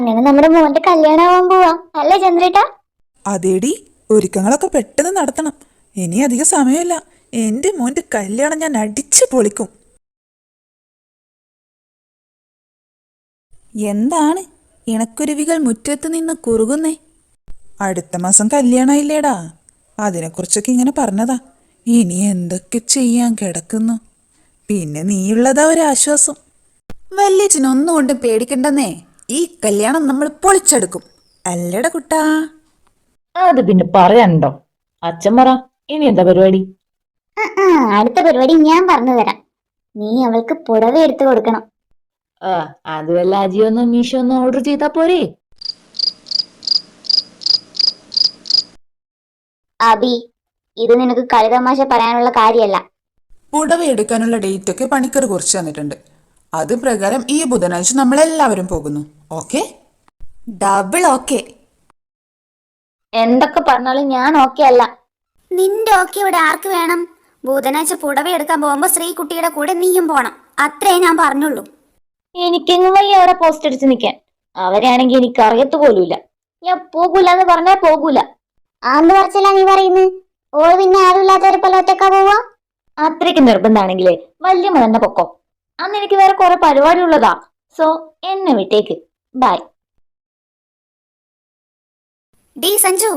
അങ്ങനെ നമ്മുടെ മോന്റെ കല്യാണം ആവാൻ പോവാ. അല്ലേ ചന്ദ്രേട്ടാ? അതേടി ഒരുക്കങ്ങളൊക്കെ പെട്ടെന്ന് നടത്തണം. ഇനി അധികം സമയമില്ല. എന്റെ മോന്റെ കല്യാണം ഞാൻ അടിച്ചു പൊളിക്കും. എന്താണ്? ഇണക്കുരുവികൾ മുറ്റത്ത് നിന്ന് കുറുകുന്നേ. അടുത്ത മാസം കല്യാണമായില്ലേടാ അതിനെക്കുറിച്ചൊക്കെ ഇങ്ങനെ പറഞ്ഞതാ. ഇനി എന്തൊക്കെ ചെയ്യാൻ കിടക്കുന്നു? പിന്നെ നീയുള്ളതാ ഒരാശ്വാസം. വല്യച്ഛനൊന്നും കൊണ്ട് പേടിക്കണ്ടെന്നേ. ഈ കല്യാണം നമ്മൾ പൊളിച്ചെടുക്കും. അല്ലട കുട്ടാ. അത് പിന്നെ പറയാനുണ്ടോ? അച്ഛൻ പറ ഇനി എന്താ പരിപാടി? അടുത്ത പരിപാടി ഞാൻ പറഞ്ഞു തരാം. നീ അവൾക്ക് പുടവ എടുത്തു കൊടുക്കണം. ആ അത് വല്ല അജിയൊന്നും മീഷോ ഒന്നും ഓർഡർ ചെയ്താ പോരെ? അബി ഇത് നിനക്ക് കളിതമാശ പറയാനുള്ള കാര്യമല്ല. പുടവ എടുക്കാനുള്ള ഡേറ്റ് ഒക്കെ പണിക്കർ കുറിച്ച് തന്നിട്ടുണ്ട്. അത് പ്രകാരം ഈ ബുധനാഴ്ച നമ്മളെല്ലാവരും പോകുന്നു. ഓക്കെ ഡബിൾ ഓക്കെ എന്തൊക്കെ പറഞ്ഞാലും ഞാൻ ഓക്കെ അല്ല. നിന്റെ ഓക്കെ ഇവിടെ ആർക്ക് വേണം? ബുധനാഴ്ച പുടവ എടുക്കാൻ പോകുമ്പോ ശ്രീകുട്ടിയുടെ കൂടെ നീയും പോണം. അത്രേ ഞാൻ പറഞ്ഞുള്ളൂ. എനിക്കെങ്ങും വയ്യ അവിടെ പോസ്റ്റ് അടിച്ച് നിൽക്കാൻ അവരാണെങ്കിൽ എനിക്ക് അറിയത്ത് പോലുമില്ല. ഞാൻ പോകൂല എന്ന് പറഞ്ഞാൽ പോകൂല. ആന്ന് പറച്ചല്ല നീ പറയുന്നത് ഓ പിന്നെ ആരുമില്ലാത്തവരെ പോലെ ഒറ്റക്കാ പോവാ? അത്രയ്ക്ക് നിർബന്ധാണെങ്കിലേ വലിയ തന്നെ പൊക്കോ. അന്ന് എനിക്ക് വേറെ കുറെ പരിപാടി ഉള്ളതാ സോ എന്നെ വിട്ടേക്ക്. By D Sanju.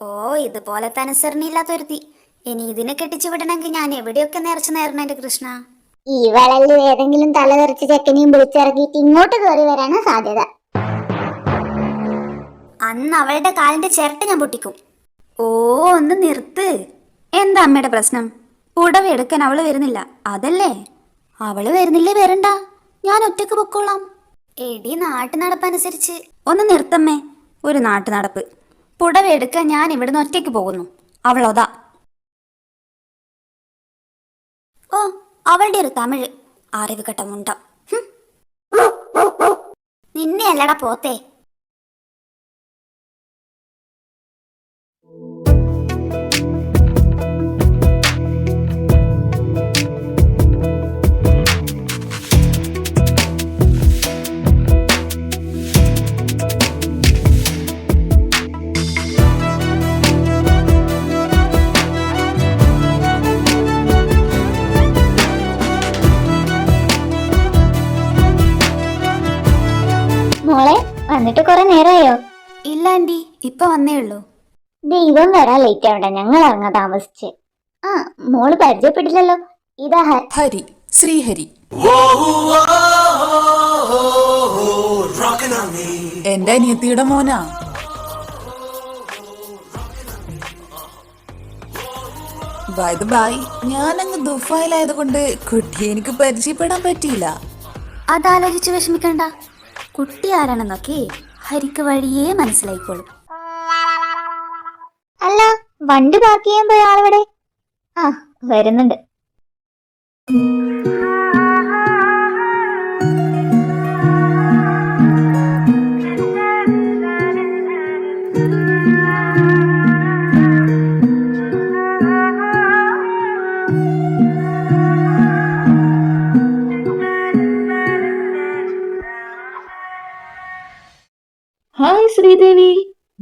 ഓ ഇതുപോലെ ഇതുപോലത്തെ അനുസരണയില്ലാത്തൊരുത്തി ഇനി ഇതിനെ കെട്ടിച്ചു വിടണമെങ്കിൽ ഞാൻ എവിടെയൊക്കെ നേർച്ച നേരണം എന്റെ കൃഷ്ണ? ഈ വളലിൽ ഏതെങ്കിലും തല തെറിച്ച് ചെക്കനെയും വിളിച്ചിറങ്ങിയിട്ട് ഇങ്ങോട്ട് കയറി വരാനാ സാധ്യത. അന്ന് അവളുടെ കാലിന്റെ ചിരട്ട ഞാൻ പൊട്ടിക്കും. ഓ ഒന്ന് നിർത്ത്. എന്താ അമ്മയുടെ പ്രശ്നം? പുടവ എടുക്കാൻ അവൾ വരുന്നില്ല. അതല്ലേ? അവൾ വരുന്നില്ലേ വരണ്ട. ഞാൻ ഒറ്റയ്ക്ക് പൊക്കോളാം. എടി നാട്ടു നടപ്പനുസരിച്ച് ഒന്ന് നിർത്തമ്മേ. ഒരു നാട്ടു നടപ്പ് പുടവെടുക്കാൻ ഞാൻ ഇവിടുന്ന് ഒറ്റയ്ക്ക് പോകുന്നു. അവളോതാ. ഓ അവളുടെ ഒരു തമിഴ്. അറിവ് കെട്ട മുണ്ട. നിന്നെ അല്ലടാ പോത്തേ. ആന്റി ഇപ്പൊ വന്നേ ഉള്ളൂ. ദൈവം വരാൻ ലേറ്റ് ആവണ്ട ഞങ്ങൾ ഇറങ്ങാൻ താമസിച്ച്. ആ മോൾ പരിചയപ്പെട്ടില്ലല്ലോ. ഇതാ ഹരി ശ്രീഹരി. എന്റെ അനിയത്തിയുടെ മോനാ. ബൈ ബൈ ഞാനങ്ങ് ദുബായിലായത് കൊണ്ട് കുട്ടി എനിക്ക് പരിചയപ്പെടാൻ പറ്റിയില്ല. അതാലോചിച്ച് വിഷമിക്കണ്ട. കുട്ടി ആരാണെന്നൊക്കെ ഹരിക്ക് വഴിയേ മനസ്സിലായിക്കോളും. അല്ല വണ്ടി പാർക്ക് ചെയ്യാൻ പോയ ആളിവിടെ? ആ വരുന്നുണ്ട്.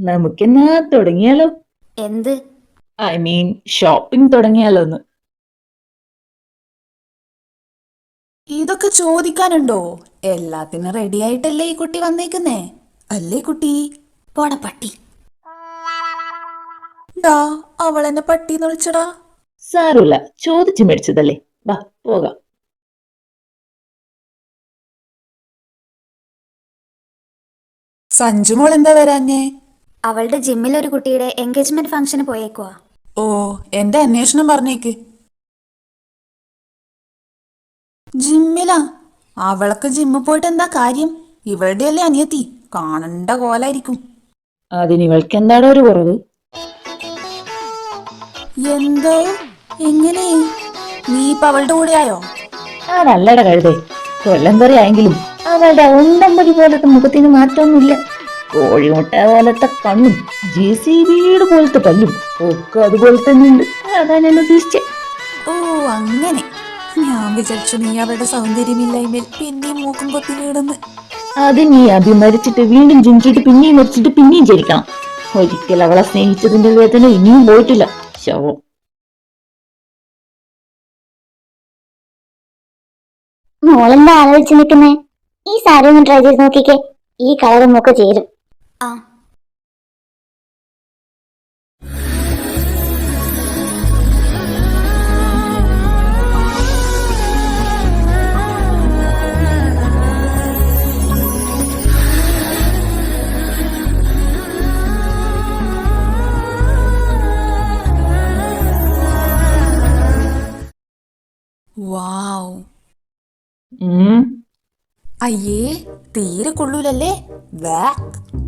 നമുക്കെന്നാ തുടങ്ങിയാലോ? എന്ത്? ഐ മീൻ ഷോപ്പിംഗ് തുടങ്ങിയാലോ എന്ന് ഇതൊക്കെ ചോദിക്കാനുണ്ടോ? എല്ലാത്തിനും റെഡി ആയിട്ടല്ലേ ഈ കുട്ടി വന്നേക്കുന്നേ? അല്ലേ കുട്ടി? പോട പട്ടി. ഡാ അവളെന്നെ പട്ടിന്ന് വിളിച്ചടാ. സാരമില്ല ചോദിച്ചു മേടിച്ചതല്ലേ. വാ പോകാം. സഞ്ജു മോൾ എന്താ വരാഞ്ഞേ? അവളുടെ ജിമ്മിൽ ഒരു കുട്ടിയുടെ എൻഗേജ്മെന്റ് ഫംഗ്ഷന് പോയേക്കുവാ. ഓ എന്റെ അന്വേഷണം പറഞ്ഞേക്ക്? ജിമ്മിലാ അവൾക്ക് ജിമ്മിൽ പോയിട്ട് എന്താ കാര്യം? ഇവളുടെ അല്ലേ അനിയത്തി? കാണണ്ട കോലായിരിക്കും. അതിന് ഇവൾക്ക് എന്താടാ ഒരു കുറവ്? എന്തോ? എങ്ങനെ? നീ ഇപ്പൊ അവളുടെ കൂടെയായോ അതല്ലട കഴുതേ. കൊല്ലം കറിയായെങ്കിലും അവളുടെ ഉണ്ടമ്പടി പോലത്തെ മുഖത്തിന് മാറ്റമൊന്നുമില്ല. കോഴിമുട്ട പോലത്തെ കണ്ണും ജെ സി ബിയുടെ പോലത്തെ പല്ലും ഒക്കെ അതുപോലെ തന്നെ ഉണ്ട് അതാ ഞാൻ ഉദ്ദേശിച്ചേ. ഓ അങ്ങനെ. ഞാൻ വിചാരിച്ചു നീ സൗന്ദര്യം സൗന്ദര്യമില്ലായ്മയിൽ പിന്നെയും മൂക്കും കൊത്തി വീടുന്ന്. അത് നീ അഭി മരിച്ചിട്ട് വീണ്ടും ജനിച്ചിട്ട് പിന്നെയും മരിച്ചിട്ട് പിന്നെയും ജനിക്കണം. ഒരിക്കൽ അവളെ സ്നേഹിച്ചതിന്റെ വേദന ഇനിയും പോയിട്ടില്ല. ശവം. മോളെന്താ ആലോചിച്ച് നിൽക്കുന്നേ? ഈ സാരി ഒന്ന് ട്രൈ ചെയ്ത് നോക്കിക്കേ. ഈ കളറും ഒക്കെ ചേരും. ആ. വാവ്. ഉം. അയ്യേ തീരെ കൊള്ളൂലല്ലേ? വാ. ഏ,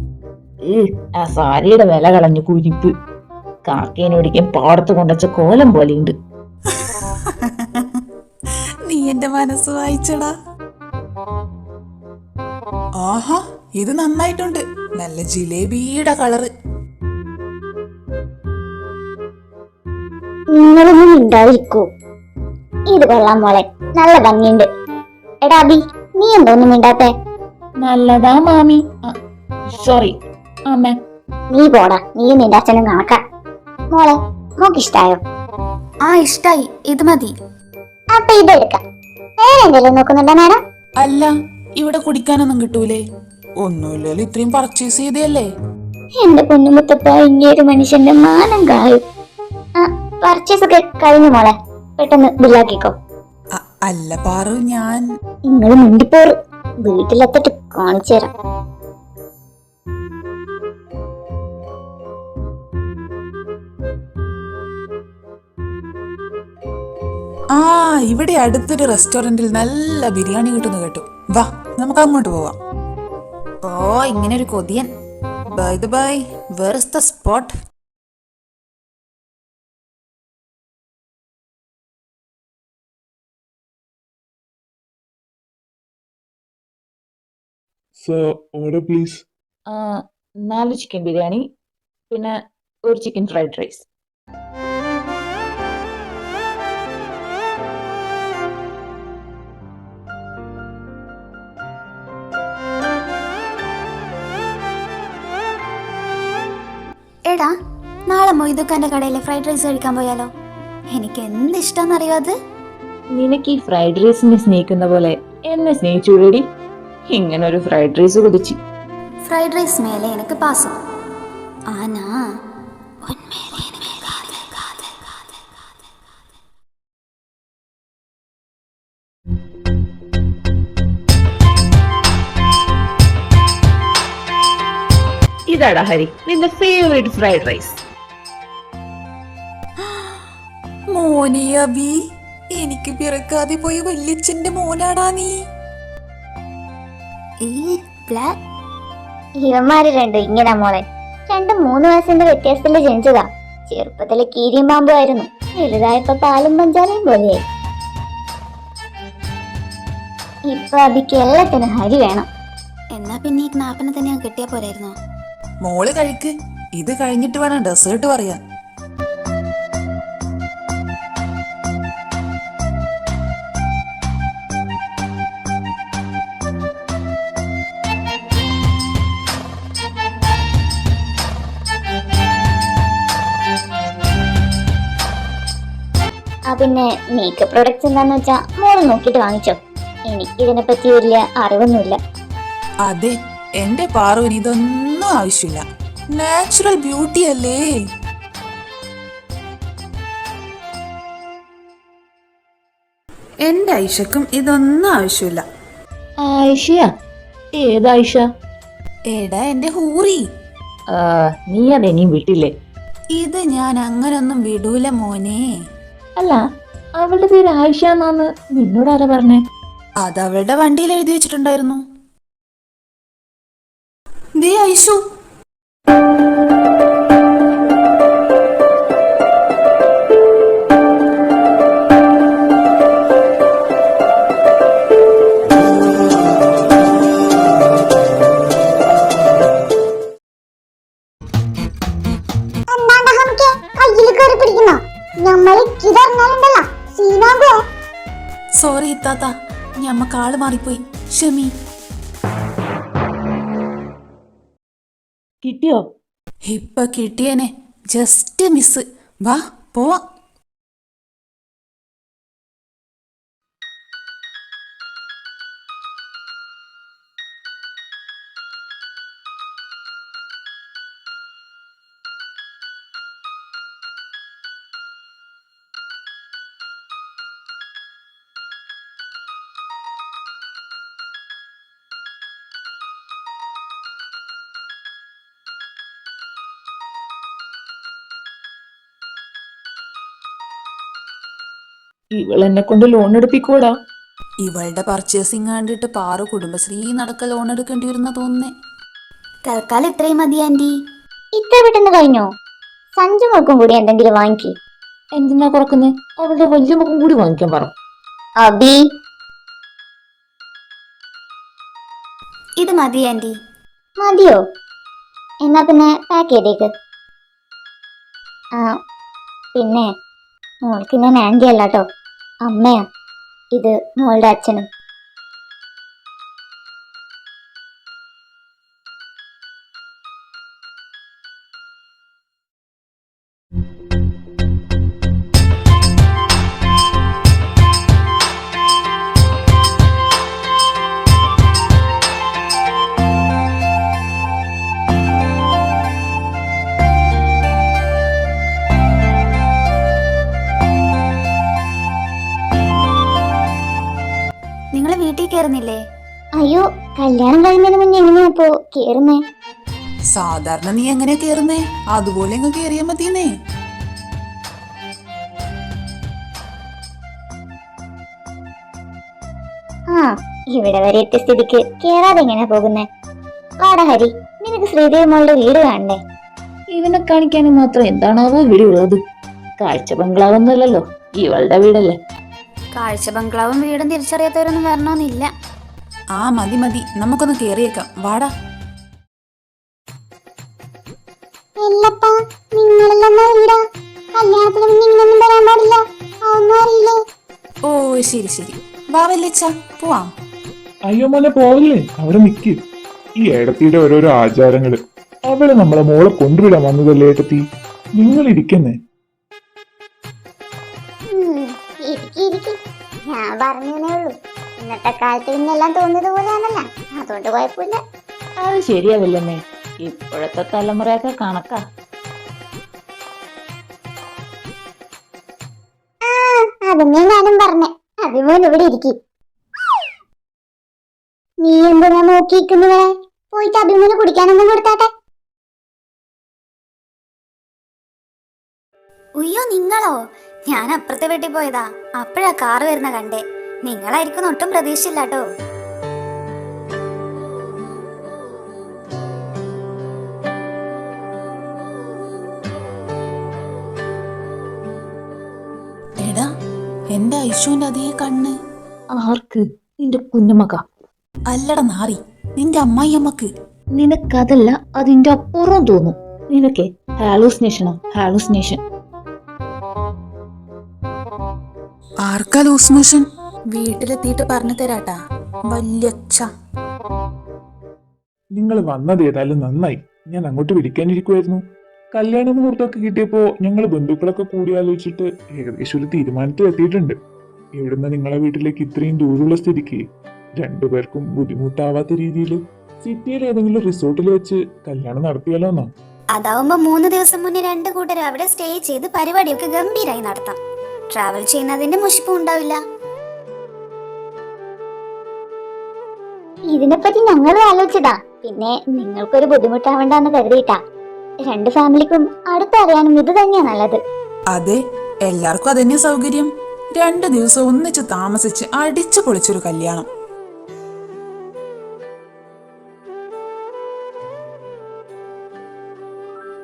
ആ സാരിയുടെ വില കളഞ്ഞു കുരിപ്പ്. കാക്കേനോടിക്കാൻ പാടത്ത് കൊണ്ടുവച്ച കോലം പോലെയുണ്ട്. നീ എന്റെ മനസ്സ് വായിച്ചടാ. ആഹാ ഇത് നന്നായിട്ടുണ്ട്. നല്ല ജിലേബിയുടെ കളറ്. നിങ്ങളൊന്നും ഉണ്ടായിരിക്കോ ഇത് കൊള്ളാം മോളെ. നല്ല ഭംഗിയുണ്ട്. എടാ അബി നീ എന്തോന്നും മിണ്ടാത്തെ? നല്ലതാ മാമി. സോറി നീ പോടാ. നീ നിന്റെ അച്ഛനും കണക്കാ. മോളെ മോക്കിഷ്ടായോ? ആ ഇഷ്ടായി. ഇത് മതി. അപ്പൊ ഇതെടുക്കാം വേറെ എന്തെങ്കിലും നോക്കുന്നുണ്ടോ മാഡം? അല്ല ഇവിടെ കുടിക്കാനൊന്നും കിട്ടൂലേ. ഒന്നുമില്ലല്ലോ ഇത്രയും പർച്ചേസ് ചെയ്തല്ലേ എന്റെ കുഞ്ഞുമുത്തപ്പ ഇങ്ങേരു മനുഷ്യന്റെ മാനം കായും. ആ പർച്ചേസ് ഒക്കെ കഴിഞ്ഞു മോളെ. പെട്ടെന്ന് ബില്ലാക്കിക്കോ. അല്ല പാറു ഞാൻ നിങ്ങൾ മുണ്ടിപ്പോറ്. വീട്ടിലെത്തിട്ട് കാണിച്ചു തരാം. ആ ഇവിടെ അടുത്തൊരു റെസ്റ്റോറന്റിൽ നല്ല ബിരിയാണി കിട്ടുന്നു കേട്ടു. വാ നമുക്ക് അങ്ങോട്ട് പോവാം. ഓ ഇങ്ങനെ ഒരു കൊതിയൻ. By the by. Where is the spot sir order please ആ, നാല് ചിക്കൻ ബിരിയാണി പിന്നെ ഒരു ചിക്കൻ ഫ്രൈഡ് റൈസ് എടാ നാളെ മൊയ്തുക്കാന്റെ കടയിലെ ഫ്രൈഡ് റൈസ് കഴിക്കാൻ പോയാലോ? എനിക്ക് എന്ത് ഇഷ്ടം അത്? നിനക്ക് ഈ ഫ്രൈഡ് റൈസിനെ സ്നേഹിക്കുന്ന പോലെ എന്നെ സ്നേഹിച്ചു ഇങ്ങനെ ഒരു ഫ്രൈഡ് റൈസ് കുതിച്ചു ഫ്രൈഡ് റൈസ് മേലെ എനിക്ക് പാസം. ഇതാടാ ഹരി നിന്റെ ഫേവറേറ്റ് ഫ്രൈഡ് റൈസ് മോനെ അബി എനിക്ക് പിറക്കാതെ പോയ വല്യച്ഛന്റെ മോനാടാ നീ. ഈ ബ്ലാക്ക് ഇവന്മാര് രണ്ടും ഇങ്ങനെ മോളെ. രണ്ടും മൂന്ന് വയസ്സിന്റെ വ്യത്യാസത്തിൽ ജനിച്ചതാ. ചെറുപ്പത്തിലെ കീരിയും പാമ്പുമായിരുന്നു വലുതായപ്പോ പാലും പഞ്ചാലയും പോലെയായി. ഇപ്പൊ അബിക്ക് എല്ലാത്തിനും ഹരി വേണം. എന്നാ പിന്നെ ഈ ജ്ഞാപനം തന്നെ ഞാൻ കിട്ടിയാ പോരായിരുന്നോ? മോൾ കഴിക്ക്. ഇത് കഴിഞ്ഞിട്ട് വേണം ഡെസേർട്ട് പറയാൻ. പിന്നെ മേക്കപ്പ് പ്രൊഡക്ട്സ് എന്താന്ന് വെച്ചാ മോൾ നോക്കിട്ട് വാങ്ങിച്ചോ. എനിക്ക് ഇതിനെ പറ്റി വലിയ അറിവൊന്നുമില്ല. അതെ എന്റെ പാറുവിന് ഇതൊന്നും ആവശ്യമില്ല. നാച്ചുറൽ ബ്യൂട്ടി അല്ലേ? എന്റെ ഐഷക്കും ഇതൊന്നും ആവശ്യമില്ല. ആയിഷയാ? ഏതായിഷ എടാ എന്റെ ഹൂറി. ആ, നീ അതെനിയും വിട്ടില്ലേ? ഇത് ഞാൻ അങ്ങനൊന്നും വിടൂല മോനെ. അല്ല അവളുടെ പേര് ആയിഷ എന്നാന്ന് നിന്നോട് ആരാ പറഞ്ഞേ? അത് അവളുടെ വണ്ടിയിൽ എഴുതി വെച്ചിട്ടുണ്ടായിരുന്നു. ദേ ഐഷു സോറി ഇത്താത്ത ഞമ്മക്ക് ആൾ മാറിപ്പോയി. ക്ഷമി കിട്ടിയോ ഇപ്പൊ കിട്ടിയനെ. ജസ്റ്റ് മിസ് വാ പോവാം. ഇവൾ എന്നെ കൊണ്ട് ലോൺ എടുപ്പിക്കൂടാ ഇവളുടെ പർച്ചേസിങ് കണ്ടിട്ട് പാറു കുടുംബശ്രീ നടക്ക ലോൺ എടുക്കേണ്ടി വരുന്ന തോന്നുന്നേ. തൽക്കാലം ഇത്രയും മതി ആന്റി. ഇത്ര പെട്ടെന്ന് കഴിഞ്ഞോ? സഞ്ജു മുഖം കൂടി എന്തെങ്കിലും വാങ്ങിക്കേ. എന്തിനാ കുറക്കുന്നേ? അവളുടെ വലിയ മുഖം കൂടി വാങ്ങിക്കാൻ പറ. അബി. ഇത് മതി ആന്റി. മതിയോ? എന്നാ പിന്നെ പാക്ക് ചെയ്തേക്ക്. ആ പിന്നെ മോൾക്ക് ഞാൻ ആന്റി അല്ല അമ്മയാ. ഇത് മോളുടെ അച്ഛനും. കയറുന്നില്ലേ അയ്യോ കല്യാണം കഴിയുന്നതിന് മുന്നേ എങ്ങനെയാ ഇപ്പോ കേറുന്നേ? സാധാരണ നീ എങ്ങനെ കേറുന്നേ? അതുപോലെ അങ്ങ് കേറിയാ മതിയെന്നേ. ആ ഇവിടെ വരെ എത്തിയ സ്ഥിതിക്ക് കേറാതെ എങ്ങനെയാ പോകുന്നേ? വാടാ ഹരി നിനക്ക് ശ്രീദേവി മോളുടെ വീട് കാണണ്ടേ? ഇവനെ കാണിക്കാനും മാത്രം എന്താണാവോ ഇവിടെ ഉള്ളത് കാഴ്ച ബംഗ്ലാവൊന്നുമല്ലല്ലോ ഇവളുടെ വീടല്ലേ? കാഴ്ച ബംഗ്ലാവും വീടും തിരിച്ചറിയാത്തവരൊന്നും വരണമെന്നില്ല. ആ മതി മതി. നമുക്കൊന്ന് കേറിയേക്കാം. വാടാ. ഓ ശരി ശരി. വാ വല്ലിച്ച പോവാം. അയ്യോ മോനെ പോവല്ലേ? അവിടെ നിക്ക്. ഈ ഏടത്തിയുടെ ഓരോരോ ആചാരങ്ങൾ. അവൾ നമ്മളെ മോളെ കൊണ്ടുവിടാൻ വന്നതല്ലേ ഏട്ടത്തി നിങ്ങൾ ഇരിക്കുന്നേ ഇരിക്കി ഇരിക്കി. ഞാൻ പറഞ്ഞേ ഉള്ളൂ. ഇന്നത്തെ കാലത്ത് ഇന്നെല്ലാം തോന്നിയത് പോലെയാണല്ല. അതുകൊണ്ട് കുഴപ്പമില്ല. അത് ശരിയാവില്ലമ്മേ ഇപ്പോഴത്തെ തലമുറയൊക്കെ കണക്കാ. അതന്നെ ഞാനും പറഞ്ഞേ. അഭിമോൻ ഇവിടെ ഇരിക്കും. നീ എന്തിനാ നോക്കിയിരിക്കുന്നവരെ പോയിട്ട് അഭിമോന് കുടിക്കാനൊന്നും കൊടുത്താട്ടെ? ഉയ്യോ നിങ്ങളോ? ഞാൻ അപ്പുറത്തെ വീട്ടിൽ പോയതാ. അപ്പോഴാ കാറ് വരുന്ന കണ്ടേ. നിങ്ങളായിരിക്കും ഒട്ടും പ്രതീക്ഷയില്ലാട്ടോ കേട്ടോ. എടാ എന്റെ ഐശുവിന്റെ അതേ കണ്ണ്? ആർക്ക്? നിന്റെ കുഞ്ഞുമക അല്ലട നാറി നിന്റെ അമ്മായിയമ്മക്ക്. നിനക്കതല്ല അതിന്റെ അപ്പുറം തോന്നും. നിനക്ക് ഹാലൂസിനേഷനോ? ഹാലൂസിനേഷൻ. ആർക്കാ ലൂസ് മോഷൻ? വീട്ടിലെത്തിയിട്ട് പറഞ്ഞു തരാട്ടാ. വല്യച്ഛ നിങ്ങൾ വന്നത് ഏതായാലും നന്നായി. ഞാൻ അങ്ങോട്ട് വിളിക്കാനിരിക്കുമായിരുന്നു കല്യാണ മുഹൂർത്തമൊക്കെ കിട്ടിയപ്പോ ഞങ്ങൾ ബന്ധുക്കളൊക്കെ കൂടിയാലോചിച്ചിട്ട് ഏകദേശം ഒരു തീരുമാനത്തിൽ എത്തിയിട്ടുണ്ട്. ഇവിടുന്ന് നിങ്ങളെ വീട്ടിലേക്ക് ഇത്രയും ദൂരമുള്ള സ്ഥിതിക്ക് രണ്ടുപേർക്കും ബുദ്ധിമുട്ടാവാത്ത രീതിയിൽ സിറ്റിയിൽ ഏതെങ്കിലും റിസോർട്ടിൽ വെച്ച് കല്യാണം നടത്തിയാലോന്നോ? അതാവുമ്പോ മൂന്ന് ദിവസം മുന്നേ രണ്ട് കൂട്ടരും അവിടെ സ്റ്റേ ചെയ്ത് പരിപാടിയൊക്കെ ഗംഭീരായി നടത്താം. ട്രാവൽ ചെയ്യുന്നതിന്റെ മുഷിപ്പും ഉണ്ടാവില്ല. ഇതിനെപ്പറ്റി ഞങ്ങളും ആലോചിച്ചതാ. പിന്നെ നിങ്ങൾക്കൊരു ബുദ്ധിമുട്ടാവണ്ടെന്ന് കരുതിയിട്ടാ. രണ്ട് ഫാമിലിക്കും അടുത്തറിയാനും ഇത് തന്നെയാ നല്ലത്. അതെ എല്ലാവർക്കും അതന്നെ സൗകര്യം. രണ്ട് ദിവസം ഒന്നിച്ച് താമസിച്ച് അടിച്ചു പൊളിച്ചൊരു കല്യാണം.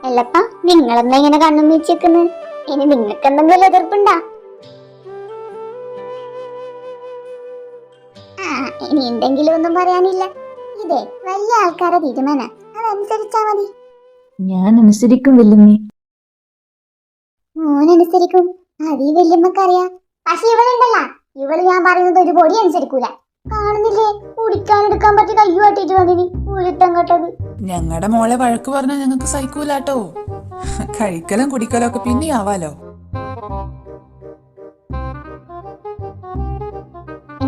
അല്ലപ്പ നിങ്ങളെന്നാ ഇങ്ങനെ കണ്ണു വെച്ചേക്കുന്നത് ഇനി നിങ്ങൾക്ക് എന്തെങ്കിലും എതിർപ്പുണ്ടാ? ഇനി എന്തെങ്കിലും ഒന്നും പറയാനില്ല. ഇതേ വലിയ ആൾക്കാരെ തീരുമാന. അതനുസരിച്ചാ മതി. ഞാൻ അനുസരിക്കും വല്യമ്മേ മോനനുസരിക്കും. അത് ഈ വല്യമ്മക്കറിയാം പക്ഷെ ഇവളുണ്ടല്ല. ഇവൾ ഞാൻ പറയുന്നത് ഒരു പൊടി അനുസരിക്കൂല. കാണുന്നില്ലേ? കുടിക്കാനെടുക്കാൻ പറ്റി കയ്യു കാട്ടിട്ട് വന്നിനി. ഉരുത്തം കെട്ടത് ഞങ്ങളുടെ മോളെ വഴക്ക് പറഞ്ഞാൽ ഞങ്ങൾക്ക് സഹിക്കൂലാട്ടോ. കഴിക്കലും കുടിക്കലും ഒക്കെ പിന്നെ ആവാലോ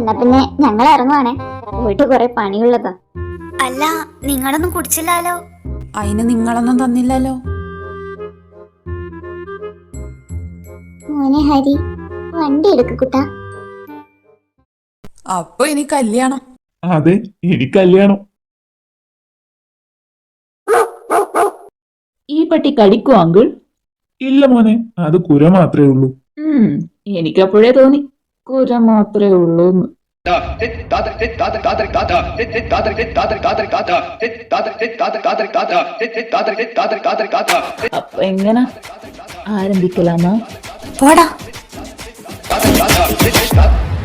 എന്നാ പിന്നെ ഞങ്ങൾ ഇറങ്ങുവാണേ പോയിട്ട് കുറെ പണിയുള്ളതാ. അല്ല നിങ്ങളൊന്നും കുടിച്ചില്ലാലോ? അതിന് നിങ്ങളൊന്നും തന്നില്ലല്ലോ. മോനെ ഹരി വണ്ടി എടുക്ക കുട്ടാ. അപ്പൊ ഇനി കല്യാണം. അതെ ഇനി കല്യാണം. ഈ പട്ടി കടിക്കോ അങ്കിൾ? ഇല്ല മോനെ അത് കുര മാത്രമേ ഉള്ളൂ. എനിക്കപ്പോഴേ തോന്നി കുര മാത്രമേ ഉള്ളൂ എന്ന് അപ്പൊ എങ്ങനെ ആരംഭിക്കലാമാ പോടാ Stop.